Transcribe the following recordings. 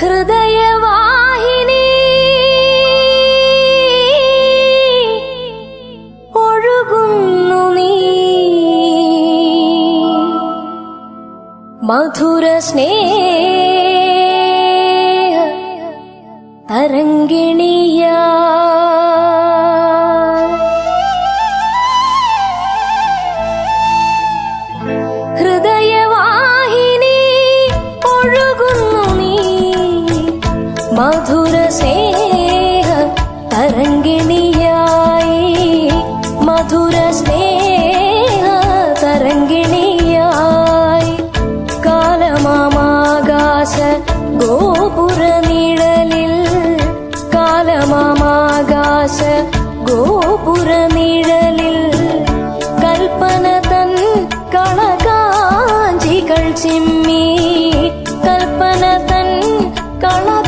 ഹൃദയവാഹിനി ഒഴുകുന്നു നീ. മധുര സ്നേഹ മധുര സ്നേഹ തരങ്കിണിയായി കാലമാമാകാശ ഗോപുര നിഴലിൽ. കാലമാമാകാശ ഗോപുര നിഴലിൽ. കൽപ്പന തൻ കളകാഞ്ചികൾ ചിമ്മി. കൽപ്പന തൻ കളക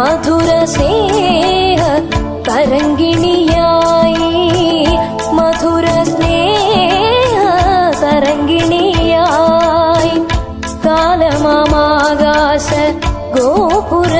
मधुरस्नेह सेः मधुरस्नेह मधुरनेः तरङ्गिण्याय काल मामागास गोपुर